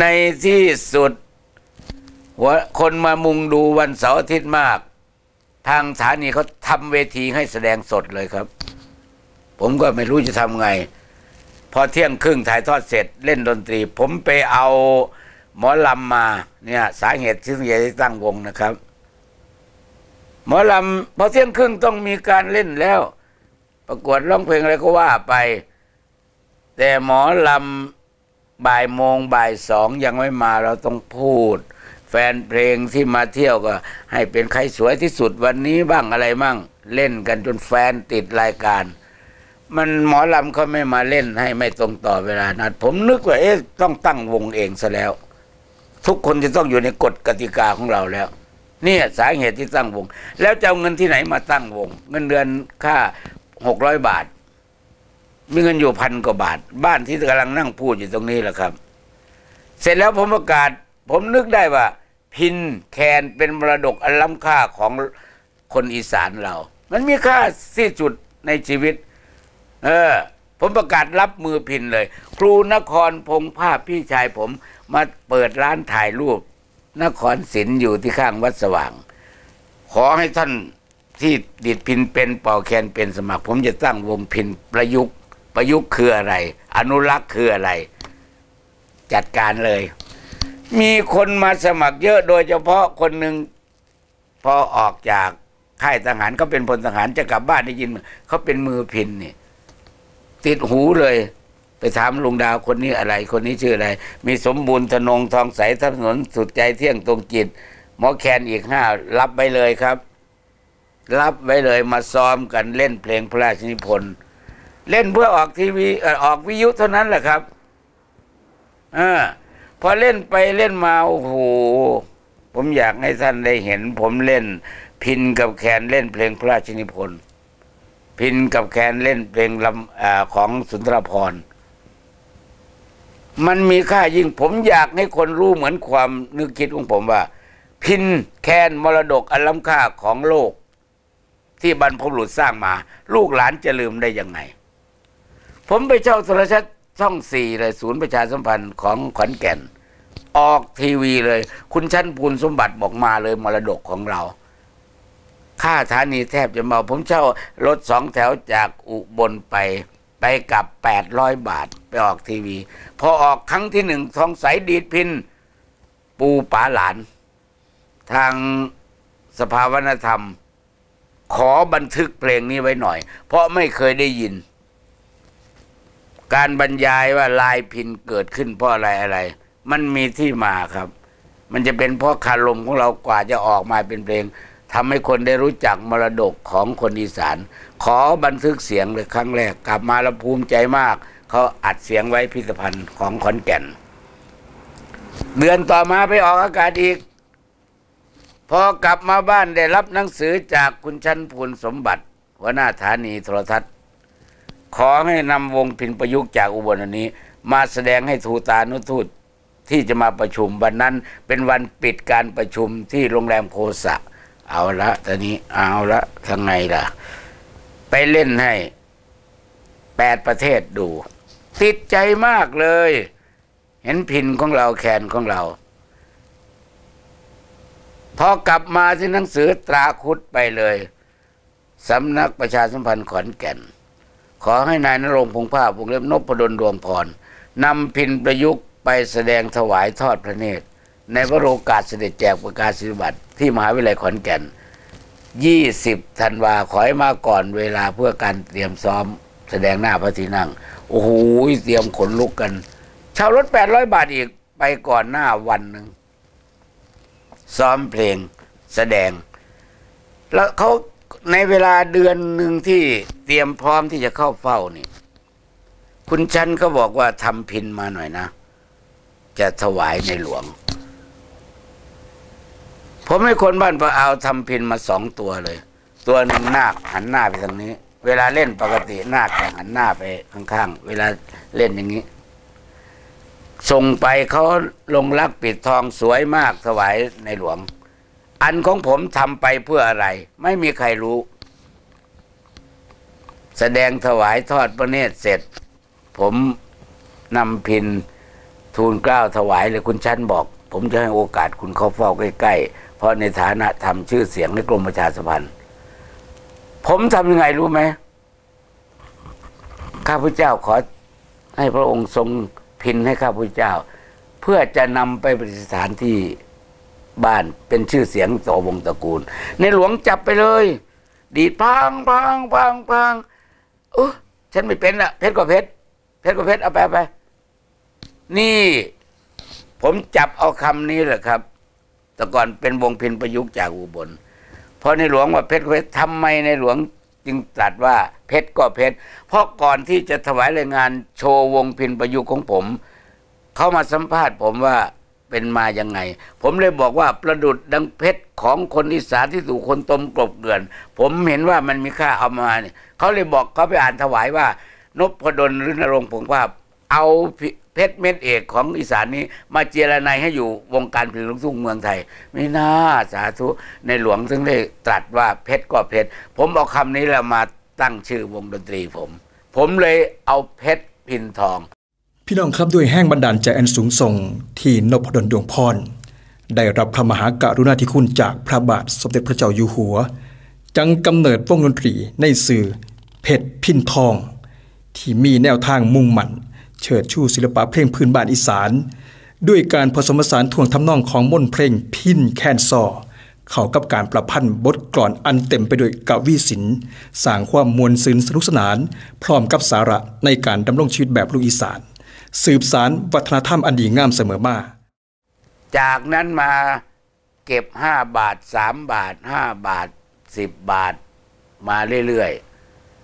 ในที่สุดหัวคนมามุงดูวันเสาร์อาทิตย์มาก ทางสถานีเขาทำเวทีให้แสดงสดเลยครับ ผมก็ไม่รู้จะทำไง พอเที่ยงครึ่งถ่ายทอดเสร็จเล่นดนตรี ผมไปเอาหมอลำมาเนี่ยสาเหตุที่ใหญ่ที่ตั้งวงนะครับ หมอลำพอเที่ยงครึ่งต้องมีการเล่นแล้ว ประกวดร้องเพลงอะไรก็ว่าไป แต่หมอลำ บ่ายโมงบ่ายสองยังไม่มาเราต้องพูด แฟนเพลงที่มาเที่ยวก็ ให้เป็นใครสวยที่สุดวันนี้บ้างอะไรมั่งเล่นกันจนแฟนติดรายการ มันหมอลำเขาไม่มาเล่นให้ไม่ตรงต่อเวลานัดผมนึกว่าเอ๊ะต้องตั้งวงเองซะแล้ว ทุกคนจะต้องอยู่ในกฎกติกาของเราแล้วเนี่ยสาเหตุที่ตั้งวง แล้วจะเอาเงินที่ไหนมาตั้งวง เงินเดือนค่าหกร้อยบาท มีเงินอยู่พันกว่าบาท บ้านที่กำลังนั่งพูดอยู่ตรงนี้แหละครับ เสร็จแล้วผมประกาศ ผมนึกได้ว่า พินแคนเป็นมรดกอันล้ำค่าของคนอีสานเรา มันมีค่าที่สุดในชีวิต เออ ผมประกาศรับมือพินเลย ครูนครพงภาพพี่ชายผมมาเปิดร้านถ่ายรูป นครศิลป์อยู่ที่ข้างวัดสว่าง ขอให้ท่านที่ดิดพินเป็นเป่าแคนเป็นสมัคร ผมจะตั้งวงพินประยุกต์ ประยุกต์คืออะไร อนุรักษ์คืออะไร จัดการเลย มีคนมาสมัครเยอะโดยเฉพาะคนหนึ่งพอออกจากค่ายทหารเขาเป็นพลทหารจะกลับบ้านได้ยินเขาเป็นมือพินนี่ติดหูเลย ไปถามลุงดาวคนนี้อะไร คนนี้ชื่ออะไร มีสมบูรณ์ธนงทองใสถนนสุดใจเที่ยงตรงจิต หมอแคนอีกห้ารับไปเลยครับ รับไว้เลยมาซ้อมกันเล่นเพลงพระราชนิพนธ์ เล่นเพื่อออกทีวีออกวิทยุเท่านั้นแหละครับเออพอเล่นไปเล่นมาโอ้โหผมอยากให้ท่านได้เห็น ผมเล่น พินกับแคนเล่นเพลงพระราชนิพนธ์พินกับแคนเล่นเพลงลำอของสุนทรภรมันมีค่ายิ่ง ผมอยากให้คนรู้เหมือนความนึกคิดของผมว่า พินแคนมรดกอันล้ำค่าของโลก ที่บรรพบุรุษสร้างมา ลูกหลานจะลืมได้ยังไง ผมไปเช่าโทรทัศน์ช่องสี่เลยศูนย์ประชาสัมพันธ์ของขอนแก่น ออกทีวีเลย คุณชั้นพูนสมบัติบอกมาเลยมรดกของเรา ค่าสถานีแทบจะเมาผมเช่ารถสองแถวจากอุบลไปไปกับแปดร้อยบาทไปออกทีวี พอออกครั้งที่หนึ่งทองใสดีดพิน ปูป๋าหลาน ทางสภาวนธรรม ขอบันทึกเพลงนี้ไว้หน่อย เพราะไม่เคยได้ยิน การบรรยายว่าลายพินเกิดขึ้นเพราะอะไรอะไร มันมีที่มาครับ มันจะเป็นเพราะคารมของเรากว่าจะออกมาเป็นเพลงทำให้คนได้รู้จักมรดกของคนอีสาน ขอบันทึกเสียงเลยครั้งแรก กลับมาแล้วภูมิใจมาก เขาอัดเสียงไว้พิพิธภัณฑ์ของขอนแก่น เดือนต่อมาไปออกอากาศอีก พอกลับมาบ้านได้รับหนังสือจากคุณชั้นพูนสมบัติหัวหน้าฐานีโทรทัศน์ ขอให้นำวงพินประยุกต์จากอุบลนนี้ มาแสดงให้ทูตานุทูตที่จะมาประชุมวันนั้นเป็นวันปิดการประชุมที่โรงแรมโคสะ เอาละตอนนี้เอาละทางไงล่ะ ไปเล่นให้แปดประเทศดู ติดใจมากเลย เห็นพินของเราแคนของเรา พอกลับมาที่หนังสือตราคุดไปเลยสำนักประชาสัมพันธ์ขอนแก่น ขอให้นายนรงพงภาพวงเล็บนพดลดวงพรนำพินประยุกต์ไปแสดงถวายทอดพระเนตร ในวโรกาสเสด็จแจกประกาศสิบัติที่มหาวิทยาลัยขอนแก่น 20ธันวาขอให้มาก่อนเวลาเพื่อการเตรียมซ้อมแสดงหน้าพระที่นั่ง โอ้โหเตรียมขนลุกกันเช่ารถ 800 บาทอีกไปก่อนหน้าวันหนึ่งซ้อมเพลงแสดง แล้วเขา ในเวลาเดือนหนึ่งที่เตรียมพร้อมที่จะเข้าเฝ้านี่ คุณชันเขาบอกว่าทำพินมาหน่อยนะ จะถวายในหลวง ผมให้คนบ้านปะเอาทำพินมาสองตัวเลย ตัวหนึ่งนาคหันหน้าไปทางนี้ เวลาเล่นปกตินาคจะหันหน้าไปข้างๆ เวลาเล่นอย่างนี้ ส่งไปเขาลงรักปิดทองสวยมากถวายในหลวง อันของผมทำไปเพื่ออะไร ไม่มีใครรู้ แสดงถวายทอดพระเนตรเสร็จ ผมนำพินทูลกล้าวถวายเลยคุณชั้นบอก ผมจะให้โอกาสคุณเข้าเฝ้าใกล้ๆ เพราะในฐานะทำชื่อเสียงในกรมประชาสัมพันธ์ ผมทำยังไงรู้ไหมข้าพเจ้าขอให้พระองค์ทรงพินให้ข้าพเจ้า เพื่อจะนำไปประดิษฐานที่ บ้านเป็นชื่อเสียงต่อวงตระกูล ในหลวงจับไปเลย ดีดพังพังพังพังเออฉันไม่เป็นละเพชรก็เพชรเพชรก็เพชรเอาไปไป นี่ ผมจับเอาคำนี้แหละครับ แต่ก่อนเป็นวงพินประยุกต์จากอุบลเพราะในหลวงว่าเพชรก็เพชรทำไมในหลวงจึงตรัสว่าเพชรก็เพชร เพราะก่อนที่จะถวายรายงานโชว์วงพินประยุกต์ของผม เขามาสัมภาษณ์ผมว่า เป็นมายังไง ผมเลยบอกว่าประดุดดังเพชรของคนอีสานที่ถูกคนต้มกลบเกลื่อน ผมเห็นว่ามันมีค่าเอามาเนี่ยเขาเลยบอกเขาไปอ่านถวายว่านพดลหรือนรงผงภาพ เอาเพชรเม็ดเอกของอีสานนี้ มาเจรนายให้อยู่วงการเพลงลูกทุ่งเมืองไทย ไม่น่าสาธุในหลวงซึ่งได้ตรัสว่าเพชรก็เพชรผมเอาคำนี้แหละมาตั้งชื่อวงดนตรีผม ผมเลยเอาเพชรพินทอง พี่น้องครับด้วยแห้งบันดาลใจอันสูงส่งที่นพดลดวงพร ได้รับพระมหากรุณาธิคุณจากพระบาทสมเด็จพระเจ้าอยู่หัว จังกำเนิดวงดนตรีในสื่อเพชรพินทอง ที่มีแนวทางมุ่งมั่นเชิดชูศิลปะเพลงพื้นบ้านอีสาน ด้วยการผสมผสานท่วงทำนองของมนเพลงพินแคนซอเข้ากับการประพันธ์บทกลอนอันเต็มไปด้วยกวีศิลป์สร้างความมวลซึนสนุกสนาน พร้อมกับสาระในการดำรงชีวิตแบบลูกอีสาน สืบสารวัฒนธรรมอันดีงามเสมอมา จากนั้นมาเก็บห้าบาทสามบาทห้าบาทสิบบาทมาเรื่อย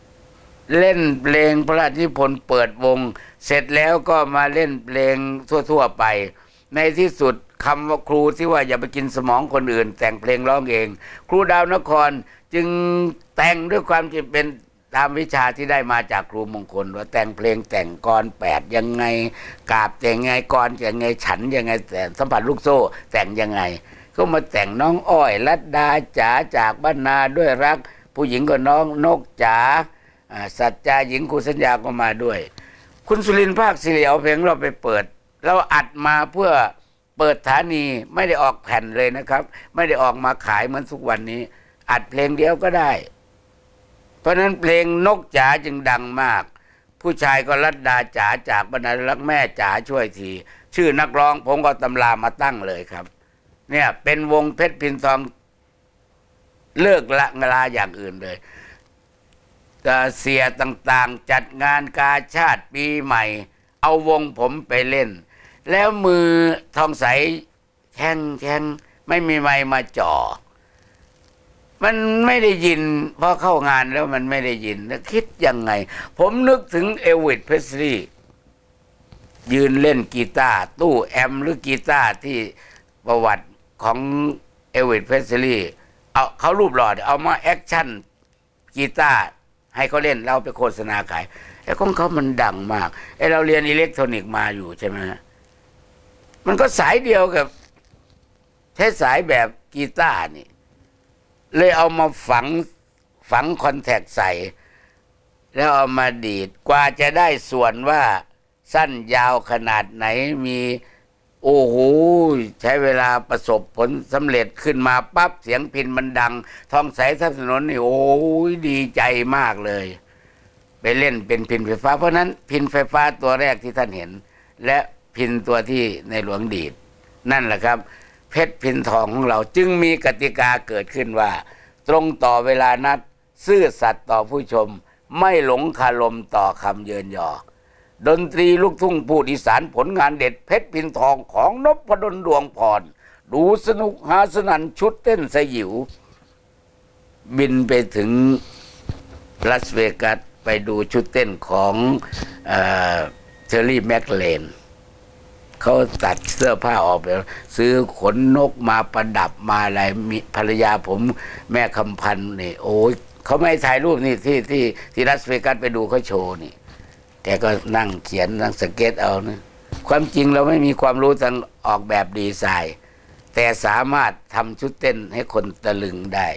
ๆ เล่นเพลงพระราชนิพนธ์เปิดวง เสร็จแล้วก็มาเล่นเพลงทั่วๆไป ในที่สุดคำว่าครูที่ว่าอย่าไปกินสมองคนอื่น แต่งเพลงร้องเอง ครูดาวนครจึงแต่งด้วยความจะเป็น ตามวิชาที่ได้มาจากครูมงคลว่าแต่งเพลงแต่งกรแปดยังไงกาบแต่งไงกรยังไงฉันยังไงแต่สัมผัสลูกโซ่ แต่งยังไง ก็มาแต่งน้องอ้อยลัดดาจ๋าจากบ้านนาด้วยรัก ผู้หญิงก็น้องนกจ๋าสัจจาหญิงครูสัญญาก็มาด้วย คุณสุรินทร์ภาคสิริเอาเพลงเราไปเปิด เราอัดมาเพื่อเปิดฐานีไม่ได้ออกแผ่นเลยนะครับ ไม่ได้ออกมาขายเหมือนทุกวันนี้ อัดเพลงเดียวก็ได้ ราะฉะนั้นเพลงนกจ๋าจึงดังมาก ผู้ชายก็รัดดาจ๋าจากบรรดารักแม่จ๋าช่วยที ชื่อนักร้องผมก็ตำรามาตั้งเลยครับ เนี่ยเป็นวงเพชรพินทองเลิกละลาอย่างอื่นเลยแต่เสียต่างๆ จัดงานกาชาติปีใหม่ เอาวงผมไปเล่น แล้วมือทองใสแข้งแข้งไม่มีไม้มาจ่อ มันไม่ได้ยินพอเข้างานแล้วมันไม่ได้ยินแล้วคิดยังไง ผมนึกถึงเอวิดเพสลีย์ยืนเล่นกีตาร์ตู้แอมหรือกีตาร์ที่ประวัติของเอวิดเพสลีย์เอาเขารูปหล่อเนี่ยเอามาแอคชั่นกีตาร์ให้เขาเล่นเราไปโฆษณาขายไอ้ของเขามันดังมากไอ้เราเรียนอิเล็กทรอนิกส์มาอยู่ใช่ไหมมันก็สายเดียวกับใช้สายแบบกีตาร์นี่ เลยเอามาฝังฝังคอนแทคใส่ แล้วเอามาดีดกว่าจะได้ส่วนว่าสั้นยาวขนาดไหนมีโอ้โหใช้เวลาประสบผลสำเร็จขึ้นมาปั๊บเสียงพินมันดัง ทองใสทับถนนนี่โอ้ยดีใจมากเลย ไปเล่นเป็นพินไฟฟ้า เพราะนั้นพินไฟฟ้าตัวแรกที่ท่านเห็น และพินตัวที่ในหลวงดีด นั่นแหละครับ เพชรพินทองของเราจึงมีกติกาเกิดขึ้นว่า ตรงต่อเวลานัด ซื่อสัตย์ต่อผู้ชม ไม่หลงคารมต่อคำเยินยอ ดนตรีลูกทุ่งพูดอีสานผลงานเด็ดเพชรพินทองของนพดลดวงพร ดูสนุกหาสนันชุดเต้นสยิว บินไปถึงลาสเวกัสไปดูชุดเต้นของเทอร์รี่แมคเลน เขาตัดเสื้อผ้าออกไปซื้อขนนกมาประดับมาอะไรมีภรรยาผมแม่คำพันธ์นี่ โอ้ยเขาไม่ถ่ายรูปนี่ที่ที่ที่รัสเวกัสไปดูเขาโชว์นี่แกก็นั่งเขียนนั่งสเก็ตเอานะความจริงเราไม่มีความรู้ทางออกแบบดีไซน์ แต่สามารถทำชุดเต้นให้คนตะลึงได้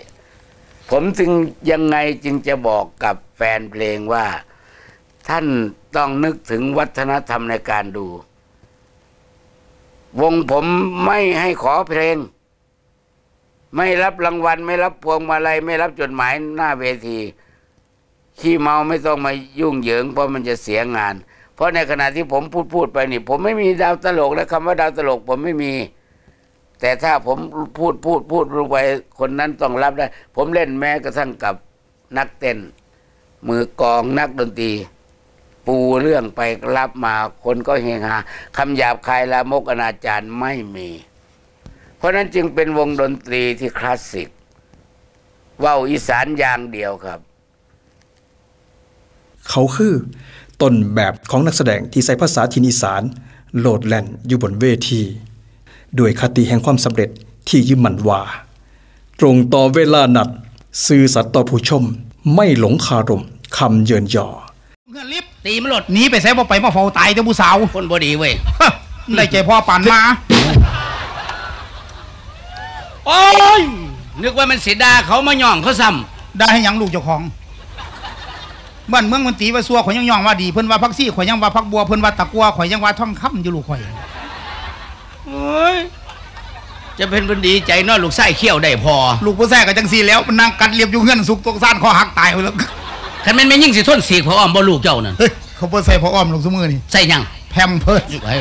ผมจึงยังไงจึงจะบอกกับแฟนเพลงว่า ท่านต้องนึกถึงวัฒนธรรมในการดู วงผมไม่ให้ขอเพลง ไม่รับรางวัล ไม่รับพวงมาลัยไม่รับจดหมายหน้าเวที ขี้เมาไม่ต้องมายุ่งเหยิง เพราะมันจะเสียงาน เพราะในขณะที่ผมพูดพูดไปนี่ ผมไม่มีดาวตลกและคำว่าดาวตลก ผมไม่มี แต่ถ้าผมพูดพูดพูดลงไปคนนั้นต้องรับได้ ผมเล่นแม้กระทั่งกับนักเต้นมือกองนักดนตรี ปูเรื่องไปรับมาคนก็เฮฮาคำหยาบคายลามกอนาจารไม่มี เพราะนั้นจึงเป็นวงดนตรีที่คลาสสิกว่าวอีสานอย่างเดียวครับ เขาคือต้นแบบของนักแสดงที่ใช้ภาษาทินอีสาน โลดแล่นอยู่บนเวทีด้วยคติแห่งความสำเร็จที่ยึดมั่นว่า ตรงต่อเวลานัด ซื่อสัตย์ต่อผู้ชม ไม่หลงคารมคำเยินยอเงื่อนลิฟ ต์ตีมันหลดหนีไปใส่บ่ไปมาเฝ้าตายเจ้าผู้สาวคนบดีเว้ยฮะได้ใจพ่อปั่นมา โอ้ย นึกว่ามันเสียดาเขามาย่องเขาซ้ได้ให้หยังลูกเจ้าของบ้านเมืองมันตีว่าซัวข่อยยังย่องว่าดีเพิ่นว่าพักซี่ข่อยยังว่าพักบัวเพิ่นว่าตะกัวข่อยยังว่าท่องคำอยู่ลูกข่อยำโอ้ยจะเป็นคนดีใจเนอลูกไส้เขี้ยวได้พอ ลูกผู้แท้ก็จังซี่แล้วมันนั่งกัดเรียบอยู่เฮือนสุกตกซ่านคอหักตายไปแล้ว คันแมันไม่ยิ่งสิทนสีกพออ้อมบ่ลูกเจ้านั่นเฮ้ยเขาบ่ใส่พออ้อมลูกซุมือนี่ใส่หยังแพมเพิร์ดไว้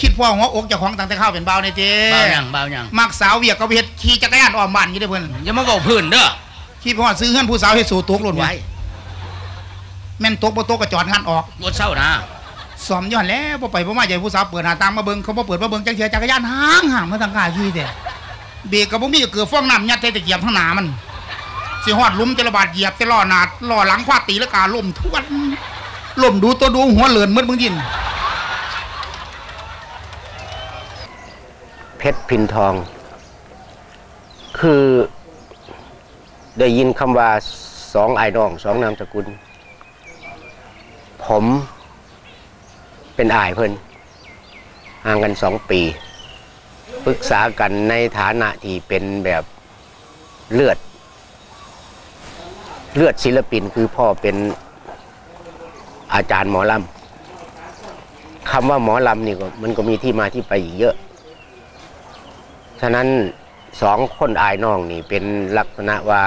คิดพ่อหัวอกเจ้าของตั้งแต่ข้าวเป็นเบาวในเจ้เบาหยังเบาหยังมักสาวเวียกก็ไปเฮ็ดขี่จักรยานอ้อมบ้านอยู่เด้อเพิ่นอย่ามาบอกพื้นเด้อคิดพ่อซื้อเฮือนผู้สาวให้สู่ตกหล่นไว้ไว้แม่นตกบ่ตกก็จอดงานออกบดเศร้านะสอมย้อนแล้วบ่ไปบ่มาใหญ่ผู้สาวเปิดหน้าต่างมาเบิ่งเขาบ่เปิดมาเบิ่งจังเสียจักรยานห่างห่างมาทางกายขี่แต่เบรกก็บ่มีก็เกือบฟ้องน้ำยัดใส่ตะเกียบข้างหน้ามัน สิฮอดลุ่มแต่ละบาดเหยียบแต่ล้อหนาล้อหลังฟาตีแล้วกาล่มทวนล่มดูตัวดูหัวเหลือนหมืดมึงยิน เพชรพินทอง คือได้ยินคำว่าสองไอ้น้องสองนามสกุล ผมเป็นอายเพิ่นห่างกันสองปีปรึกษากันในฐานะที่เป็นแบบเลือด เลือดศิลปินคือพ่อเป็นอาจารย์หมอลำคำว่าหมอลำนี่ก็มันก็มีที่มาที่ไปอีกเยอะ ฉะนั้นสองคนอายน้องนี่เป็นลักษณะว่า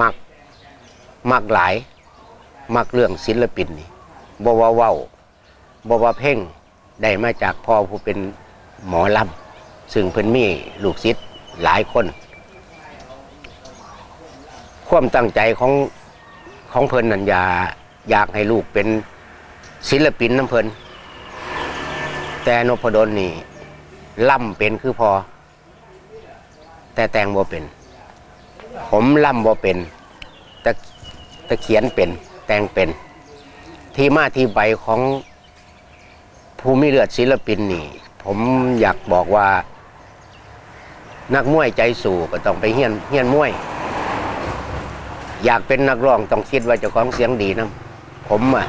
มักมักหลาย มักเรื่องศิลปินนี่บวาเว้าบว่าเพ่งได้มาจากพ่อผู้เป็นหมอลำซึ่งเพิ่นมีลูกศิษย์หลายคน ความตั้งใจของของเพิ่นนันยาอยากให้ลูกเป็นศิลปินน้ำเพิ่นแต่นพดลนี่ล่ำเป็นคือพอ แต่แต่งบ่เป็น ผมล่ำบ่เป็น แต่แต่เขียนเป็น แต่งเป็น ที่มาที่ไปของภูมิเลือดศิลปินนี่ ผมอยากบอกว่า นักมวยใจสู่ก็ต้องไปเฮียนเฮียนมวย อยากเป็นนักร้องต้องคิดว่าเจ้าของเสียงดีนะผมอะ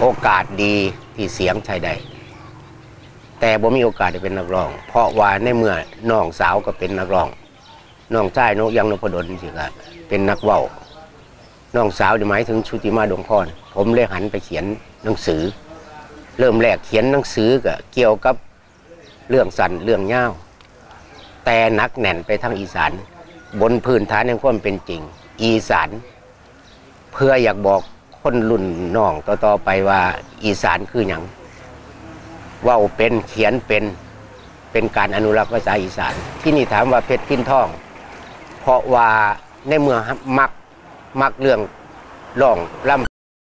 โอกาสดีที่เสียงใช้ได้แต่ผมมีโอกาสได้เป็นนักร้อง เพราะว่าในเมื่อน้องสาวก็เป็นนักร้องน้องชายนกยังนพดลสิครับเป็นนักเว้าน้องสาวนี่หมายถึงชุติมาดวงพรผมเลยหันไปเขียนหนังสือ เริ่มแรกเขียนหนังสือก็เกี่ยวกับเรื่องสันเรื่องเง่าวแต่นักแน่นไปทางอีสานบนพื้นฐานแห่งความเป็นจริง อีสาน เพื่ออยากบอกคนรุ่นน้องต่อๆไปว่าอีสานคืออย่างว่าเป็นเขียนเป็นเป็นการอนุรักษ์ภาษาอีสาน ที่นี่ถามว่าเพชรพินทอง เพราะว่าในเมืองมักมักเรื่องร้องล่ำ